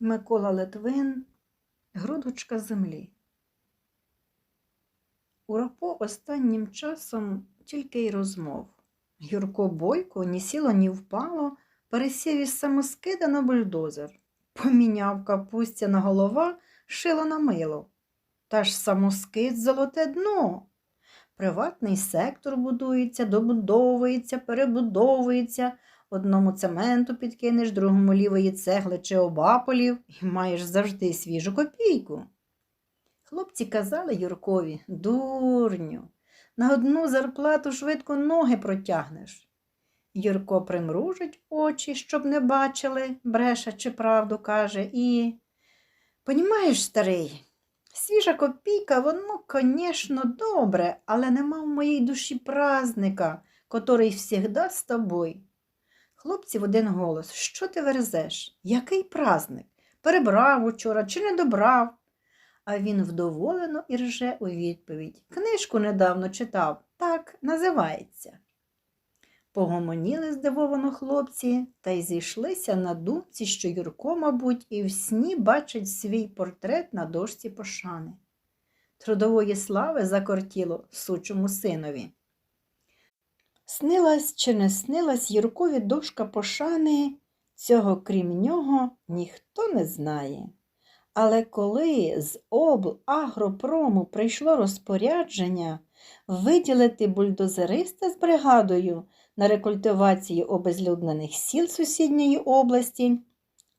Микола Литвин, грудочка землі. У Рапо останнім часом тільки й розмов. Юрко Бойко ні сіло, ні впало, пересів із самоскида на бульдозер. Поміняв капустяна голова, шило на мило. Та ж самоскид золоте дно. Приватний сектор будується, добудовується, перебудовується. Одному цементу підкинеш, другому лівої цегли чи обаполів і маєш завжди свіжу копійку. Хлопці казали Юркові, дурню, на одну зарплату швидко ноги протягнеш. Юрко примружить очі, щоб не бачили, бреша чи правду каже, і. Понімаєш, старий, свіжа копійка, воно, конечно, добре, але нема в моїй душі праздника, котрий всігда з тобою. Хлопці в один голос, що ти верзеш? Який праздник? Перебрав учора чи не добрав? А він вдоволено і рже у відповідь. Книжку недавно читав, так називається. Погомоніли здивовано хлопці та й зійшлися на думці, що Юрко, мабуть, і в сні бачить свій портрет на дошці пошани. Трудової слави закортіло сучому синові. Снилась чи не снилась Юркові дошка пошани, цього крім нього ніхто не знає. Але коли з облагропрому прийшло розпорядження виділити бульдозериста з бригадою на рекультивацію обезлюднених сіл сусідньої області,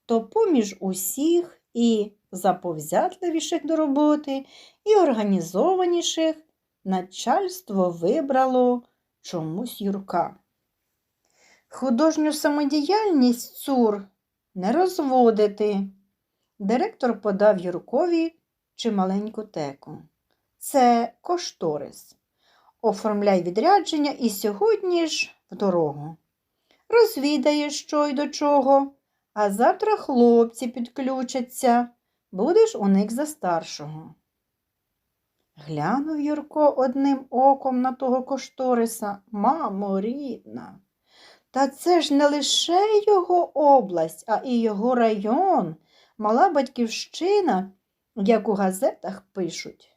то поміж усіх і заповзятливіших до роботи, і організованіших начальство вибрало чомусь Юрка. Художню самодіяльність цур не розводити. Директор подав Юркові чималеньку теку. Це кошторис. Оформляй відрядження і сьогодні ж в дорогу. Розвідаєш, що й до чого, а завтра хлопці підключаться. Будеш у них за старшого. Глянув Юрко одним оком на того кошториса. Мамо, рідна. Та це ж не лише його область, а і його район, мала батьківщина, як у газетах пишуть.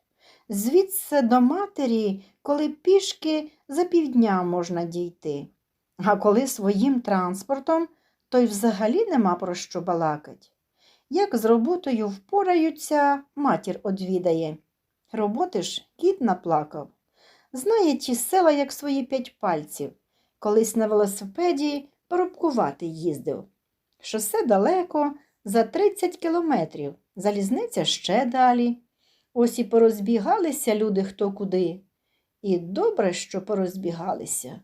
Звідси до матері, коли пішки за півдня можна дійти, а коли своїм транспортом, то й взагалі нема про що балакать. Як з роботою впораються, матір одвідає. Роботи ж кіт наплакав. Знає ті села, як свої п'ять пальців. Колись на велосипеді порубкувати їздив. Шосе далеко, за 30 кілометрів, залізниця ще далі. Ось і порозбігалися люди хто куди. І добре, що порозбігалися.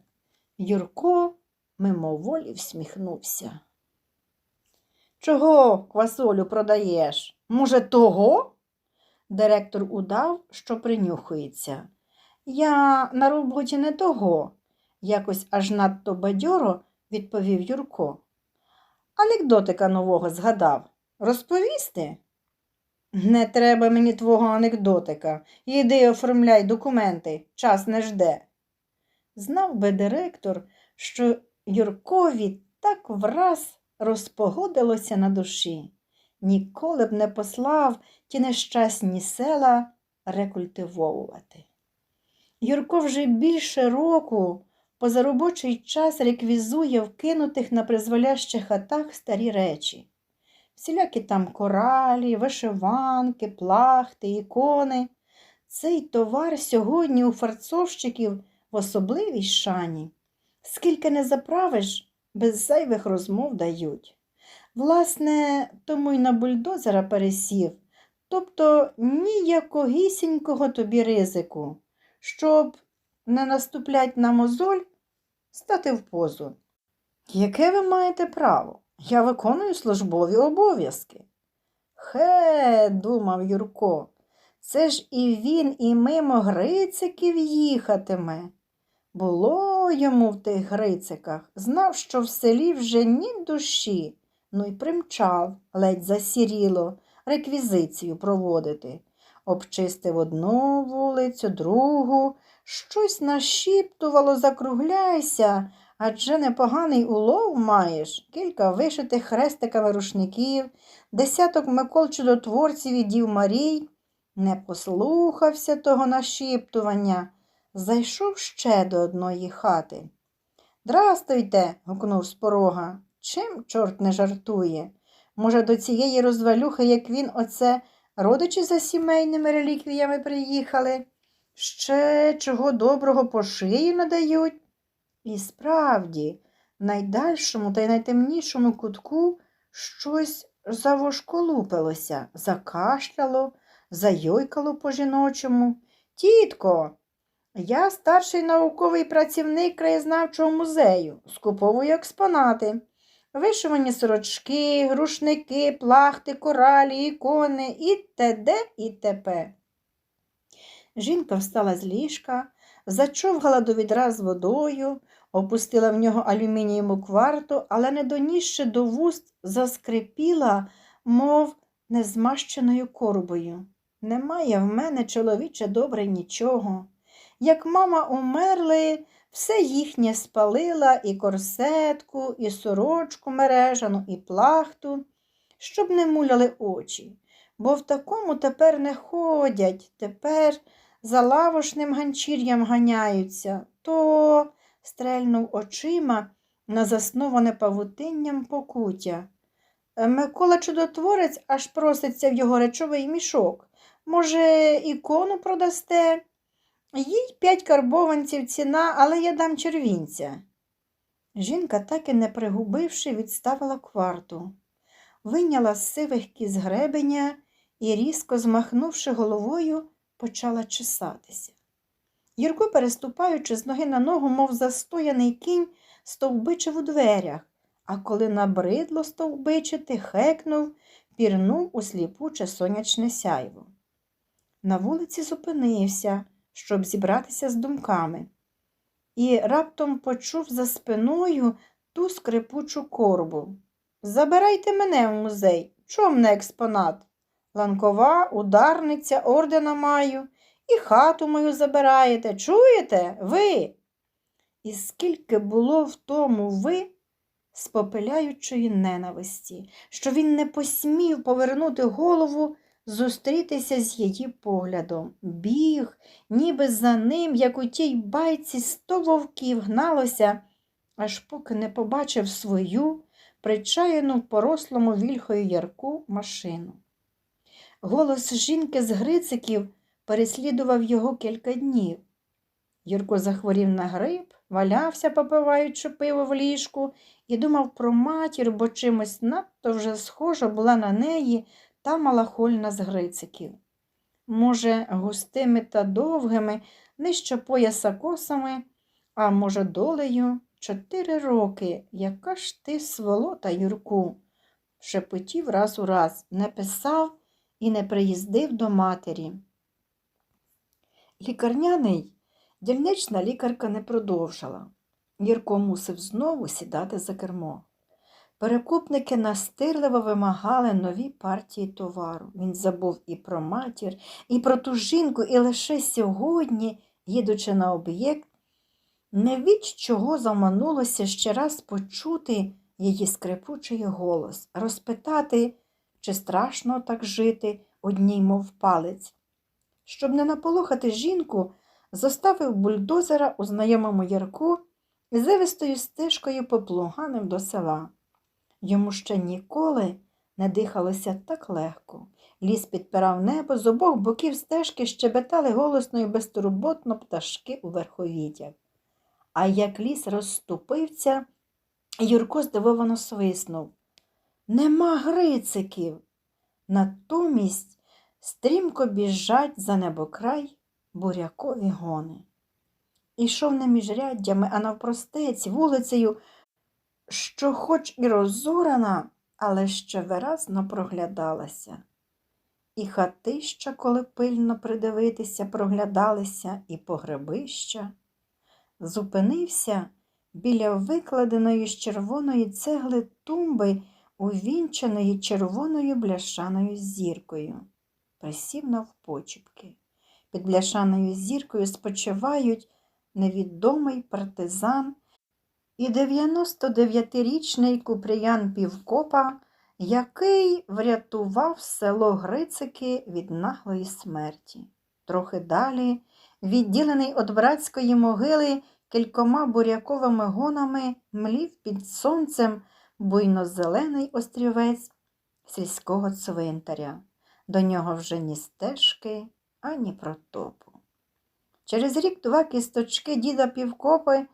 Юрко мимоволі всміхнувся. Чого квасолю продаєш? Може, того? Директор удав, що принюхується. Я на роботі не того, якось аж надто бадьоро відповів Юрко. Анекдотика нового згадав. Розповісти? Не треба мені твого анекдотика. Іди оформляй документи, час не жде. Знав би директор, що Юркові так враз розпогодилося на душі. Ніколи б не послав ті нещасні села рекультивовувати. Юрко вже більше року поза робочий час реквізує вкинутих на призволящих хатах старі речі. Всілякі там коралі, вишиванки, плахти, ікони. Цей товар сьогодні у фарцовщиків в особливій шані. Скільки не заправиш, без зайвих розмов дають. Власне, тому й на бульдозера пересів, тобто ніякогісінького тобі ризику, щоб не наступлять на мозоль, стати в позу. Яке ви маєте право? Я виконую службові обов'язки. Хе, думав Юрко, це ж і він і мимо Грициків їхатиме. Було йому в тих Грициках, знав, що в селі вже ні душі, ну й примчав, ледь засіріло, реквізицію проводити. Обчистив одну вулицю, другу, щось нашіптувало, закругляйся, Адже непоганий улов маєш, кілька вишитих хрестиками рушників, десяток Микол чудотворців і дів Марій. Не послухався того нашіптування, зайшов ще до одної хати. Здрастуйте, гукнув з порога. Чим чорт не жартує? Може, до цієї розвалюхи, як він, оце родичі за сімейними реліквіями приїхали? Ще чого доброго по шиї надають? І справді, в найдальшому та й найтемнішому кутку щось завошколупилося, закашляло, зайойкало по-жіночому. Тітко, я старший науковий працівник краєзнавчого музею, скуповую експонати. Вишивані сорочки, рушники, плахти, коралі, ікони і т.д. і т.п. Жінка встала з ліжка, зачовгала до відра з водою, опустила в нього алюмінієву кварту, але не донісши до вуст, заскрипіла, мов незмащеною корбою. Немає в мене, чоловіче, добре нічого. Як мама умерли, все їхнє спалила і корсетку, і сорочку мережану, і плахту, щоб не муляли очі, бо в такому тепер не ходять, тепер за лавошним ганчір'ям ганяються, то стрельнув очима на засноване павутинням покуття. «Е, Микола чудотворець аж проситься в його речовий мішок. Може, ікону продасте? Їй п'ять карбованців ціна, але я дам червінця. Жінка, так і не пригубивши, відставила кварту, вийняла з сивих кіз гребеня і, різко змахнувши головою, почала чесатися. Юрко, переступаючи з ноги на ногу, мов застояний кінь, стовбичив у дверях, а коли набридло стовбичити, хекнув, пірнув у сліпуче сонячне сяйво. На вулиці зупинився, щоб зібратися з думками, і раптом почув за спиною ту скрипучу корбу. Забирайте мене в музей, чом не експонат? Ланкова, ударниця, ордена маю, і хату мою забираєте. Чуєте? Ви? І скільки було в тому ви спопиляючої ненависті, що він не посмів повернути голову, зустрітися з її поглядом. Біг, ніби за ним, як у тій байці, сто вовків гналося, аж поки не побачив свою, причаяну в порослому вільхою ярку машину. Голос жінки з Грициків переслідував його кілька днів. Юрко захворів на грип, валявся, попиваючи пиво в ліжку, і думав про матір, бо чимось надто вже схожа була на неї та малахольна з Грициків. Може, густими та довгими, нижче пояса косами, а може, долею, чотири роки, яка ж ти сволота, Юрку, шепотів раз у раз, не писав і не приїздив до матері. Лікарняний дільнична лікарка не продовжила. Юрко мусив знову сідати за кермо. Перекупники настирливо вимагали нові партії товару. Він забув і про матір, і про ту жінку, і лише сьогодні, їдучи на об'єкт, не від чого заманулося ще раз почути її скрипучий голос, розпитати, чи страшно так жити одній, мов палець. Щоб не наполохати жінку, зоставив бульдозера у знайомому ярку і завистою стежкою поплуганив до села. Йому ще ніколи не дихалося так легко. Ліс підпирав небо, з обох боків стежки щебетали голосно і безтурботно пташки у верховітях. А як ліс розступився, Юрко здивовано свиснув. Нема грициків. Натомість стрімко біжать за небокрай бурякові гони. Ішов не між ряддями, а навпростець вулицею, що хоч і розорана, але ще виразно проглядалася. І хатища, коли пильно придивитися, проглядалися, і погребища. Зупинився біля викладеної з червоної цегли тумби, увінчаної червоною бляшаною зіркою. Присів навпочіпки. Під бляшаною зіркою спочивають невідомий партизан і 99-річний Куприян Півкопа, який врятував село Грицики від наглої смерті. Трохи далі, відділений від братської могили кількома буряковими гонами, млів під сонцем буйно-зелений острівець сільського цвинтаря. До нього вже ні стежки, ані протопу. Через рік два кісточки діда Півкопи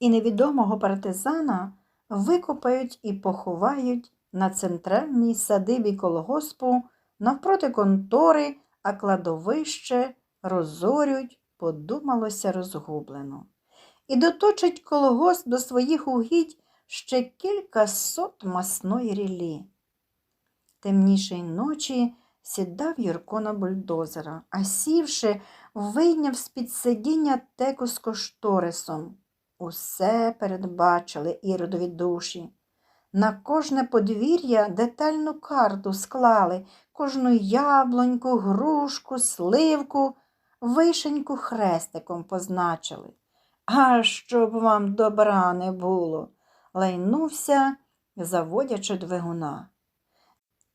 і невідомого партизана викопають і поховають на центральній садибі колгоспу навпроти контори, а кладовище розорють, подумалося розгублено. І доточить колгосп до своїх угідь ще кілька сот масної рілі. Темнішої ночі сідав Юрко на бульдозера, а сівши, вийняв з-під сидіння теку з кошторисом. Усе передбачили іродові душі. На кожне подвір'я детальну карту склали, кожну яблуньку, грушку, сливку, вишеньку хрестиком позначили. А щоб вам добра не було, лайнувся, заводячи двигуна.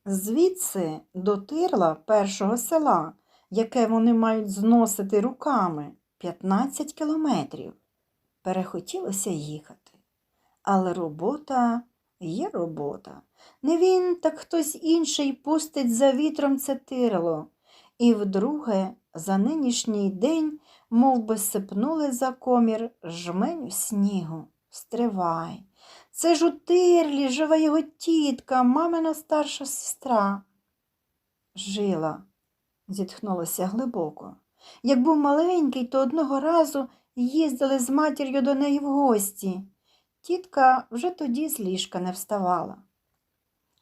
Звідси до тирла першого села, яке вони мають зносити руками, 15 кілометрів. Перехотілося їхати. Але робота є робота. Не він, так хтось інший пустить за вітром це тирло. І вдруге, за нинішній день, мов би сипнули за комір жменю снігу. Стривай. Це ж у тирлі жива його тітка, мамина старша сестра. Жила, зітхнулося глибоко. Як був маленький, то одного разу їздили з матір'ю до неї в гості. Тітка вже тоді з ліжка не вставала.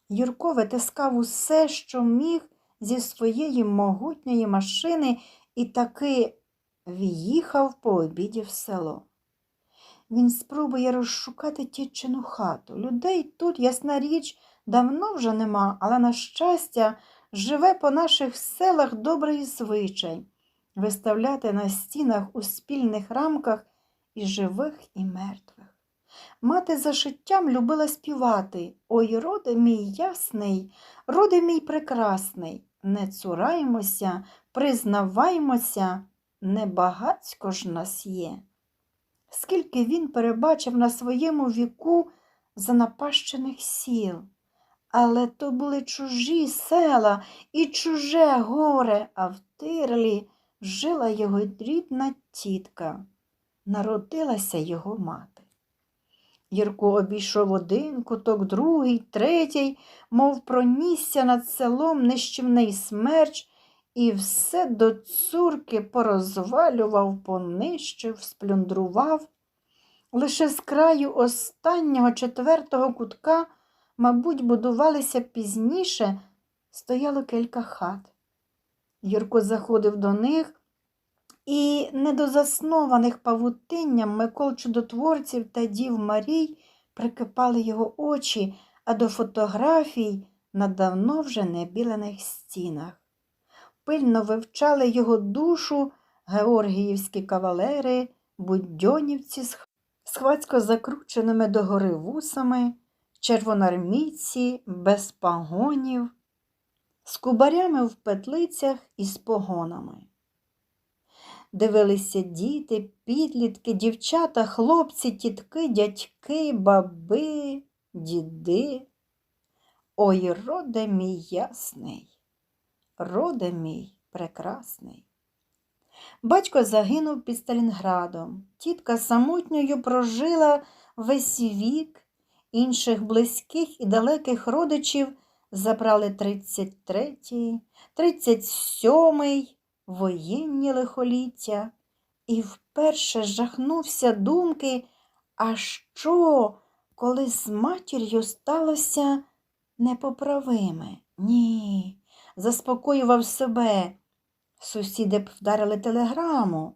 Юрко витискав усе, що міг зі своєї могутньої машини, і таки в'їхав по обіді в село. Він спробує розшукати тітчину хату. Людей тут, ясна річ, давно вже нема, але, на щастя, живе по наших селах добрий звичай виставляти на стінах у спільних рамках і живих, і мертвих. Мати за шиттям любила співати Ой, роде мій ясний, роде мій прекрасний, не цураймося, признаваймося, небагацько ж нас є. Скільки він перебачив на своєму віку занапащених сіл. Але то були чужі села і чуже горе, а в жила його рідна тітка, народилася його мати. Юрко обійшов один куток, другий, третій, мов пронісся над селом нищівний смерч, і все до цурки порозвалював, понищив, сплюндрував. Лише з краю останнього четвертого кутка, мабуть, будувалися пізніше, стояло кілька хат. Юрко заходив до них, і недозаснованих павутинням Микол чудотворців та дів Марій прикипали його очі, а до фотографій на давно вже небілених стінах. Пильно вивчали його душу георгіївські кавалери, будьонівці з схвацько закрученими догори вусами, червоноармійці без пагонів, з кубарями в петлицях і з погонами. Дивилися діти, підлітки, дівчата, хлопці, тітки, дядьки, баби, діди. Ой, роде мій ясний, роде мій прекрасний. Батько загинув під Сталінградом. Тітка самотньою прожила весь вік, інших близьких і далеких родичів забрали 33-й, 37-й воєнні лихоліття, і вперше жахнувся думки, а що, коли з матір'ю сталося непоправиме? Ні, заспокоював себе. Сусіди б вдарили телеграму.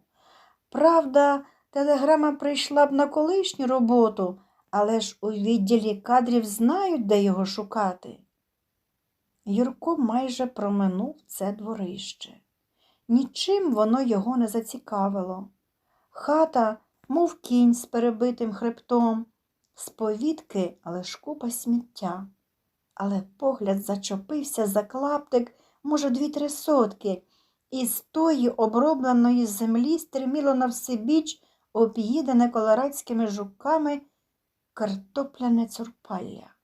Правда, телеграма прийшла б на колишню роботу, але ж у відділі кадрів знають, де його шукати. Юрко майже проминув це дворище. Нічим воно його не зацікавило. Хата мов кінь з перебитим хребтом, з повітки лиш купа сміття. Але погляд зачепився за клаптик, може, дві-три сотки, і з тої обробленої землі стриміло на всебіч об'їдене колорадськими жуками картопляне цурпалля.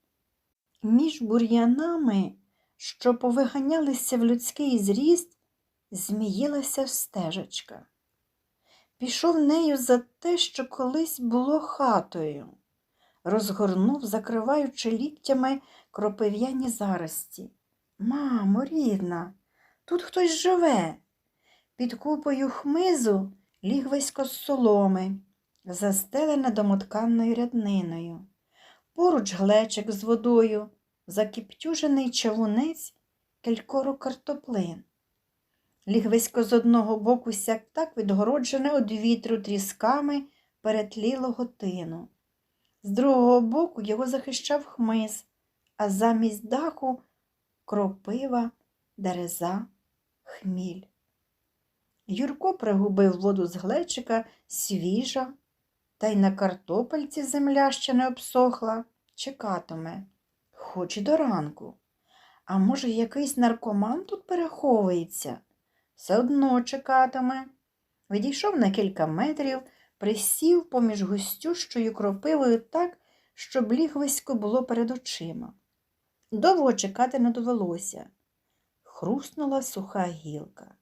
Між бур'янами, що повиганялися в людський зріст, зміїлася стежечка. Пішов нею за те, що колись було хатою, розгорнув, закриваючи ліктями кропив'яні зарості. Мамо, рідна, тут хтось живе. Під купою хмизу лігвисько з соломи, застелене домотканною рядниною. Поруч глечик з водою, закіптюжений чавунець кількору картоплин. Лігвисько з одного боку сяк так відгороджене від вітру трісками перетлілого тину. З другого боку його захищав хмиз, а замість даху кропива, дереза, хміль. Юрко пригубив воду з глечика свіжа, та й на картопельці земля ще не обсохла, чекатиме, хоч і до ранку. А може, якийсь наркоман тут переховується? Все одно чекатиме. Відійшов на кілька метрів, присів поміж густющою кропивою так, щоб лігвисько було перед очима. Довго чекати не довелося. Хруснула суха гілка.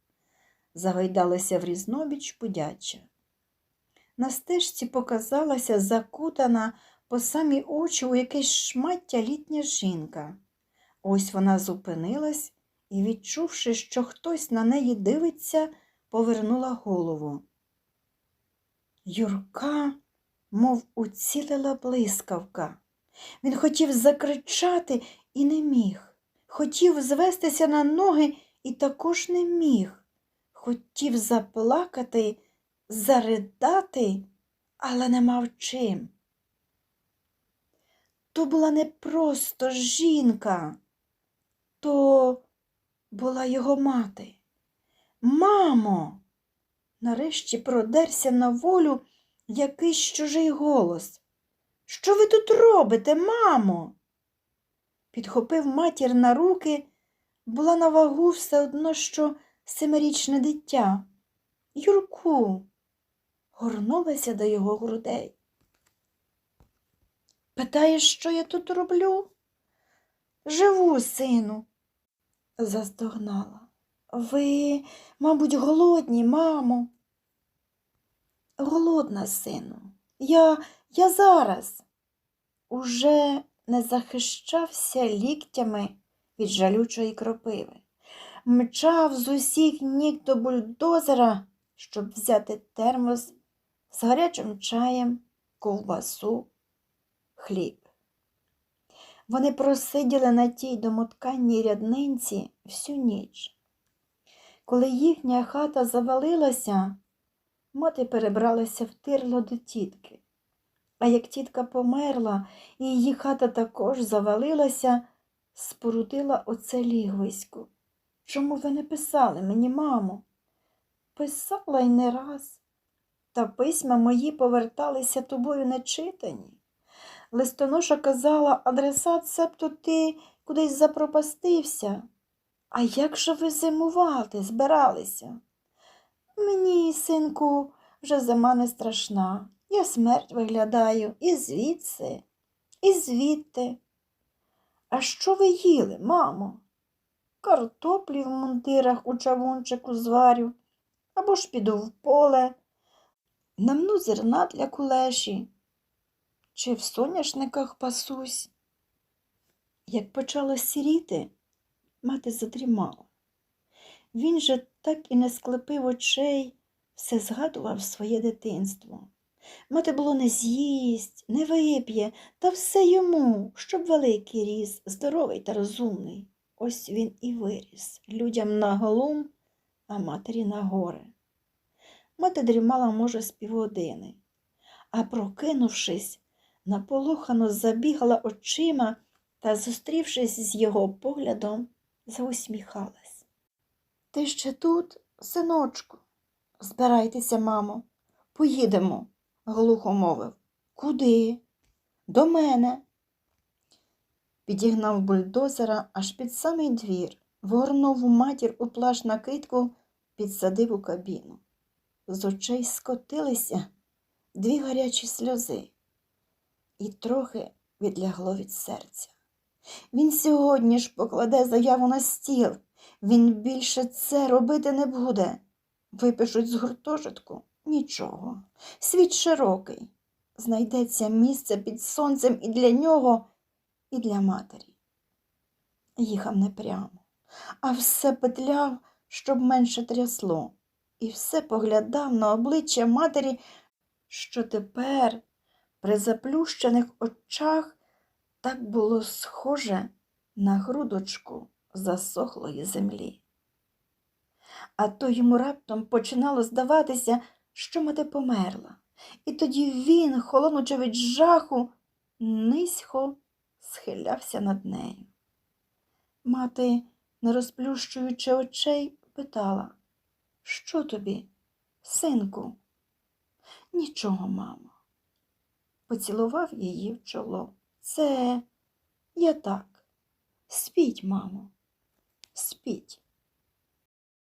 Загойдалася в різнобіч пудяча. На стежці показалася закутана по самі очі у якесь шмаття літня жінка. Ось вона зупинилась і, відчувши, що хтось на неї дивиться, повернула голову. Юрка, мов уцілила блискавка. Він хотів закричати і не міг. Хотів звестися на ноги і також не міг. Хотів заплакати, заридати, але не мав чим. То була не просто жінка, то була його мати. Мамо, нарешті продерся на волю якийсь чужий голос. Що ви тут робите, мамо? Підхопив матір на руки, була на вагу все одно, що семирічне дитя. Юрку, горнулася до його грудей. Питаєш, що я тут роблю? Живу, сину, застогнала. Ви, мабуть, голодні, мамо. Голодна, сину. Я, я зараз уже не захищався ліктями від жалючої кропиви, мчав з усіх ніг до бульдозера, щоб взяти термос з гарячим чаєм, ковбасу, хліб. Вони просиділи на тій домотканній ряднинці всю ніч. Коли їхня хата завалилася, мати перебралася в тирло до тітки. А як тітка померла і її хата також завалилася, спорудила оце лігвисько. Чому ви не писали мені, мамо? Писала й не раз, та письма мої поверталися тобою нечитані. Листоноша казала, адресат, себто ти кудись запропастився. А як же ви зимувати збиралися? Мені, синку, вже зима не страшна. Я смерть виглядаю і звідси, і звідти. А що ви їли, мамо? Картоплі в мундирах у чавунчику зварю, або ж піду в поле, намну зерна для кулеші, чи в соняшниках пасусь. Як почало сіріти, мати задрімала. Він же так і не склепив очей, все згадував своє дитинство. Мати було не з'їсть, не вип'є, та все йому, щоб великий ріс, здоровий та розумний. Ось він і виріс людям на голум, а матері на горе. Мати дрімала, може, з півгодини, а прокинувшись, наполохано забігала очима та, зустрівшись з його поглядом, заусміхалась. Ти ще тут, синочку? Збирайтеся, мамо, поїдемо. глухо мовив. Куди? До мене. Підігнав бульдозера аж під самий двір, вгорнув матір у плащ накидку, підсадив у кабіну. З очей скотилися дві гарячі сльози, і трохи відлягло від серця. Він сьогодні ж покладе заяву на стіл. Він більше це робити не буде. Випишуть з гуртожитку нічого. Світ широкий. Знайдеться місце під сонцем і для нього, і для матері. Їхав не прямо, а все петляв, щоб менше трясло, і все поглядав на обличчя матері, що тепер при заплющених очах так було схоже на грудочку засохлої землі. А то йому раптом починало здаватися, що мати померла, і тоді він, холонучи від жаху, низько схилявся над нею. Мати, не розплющуючи очей, питала, що тобі, синку? Нічого, мамо. Поцілував її в чоло. Це я так. Спіть, мамо, спіть.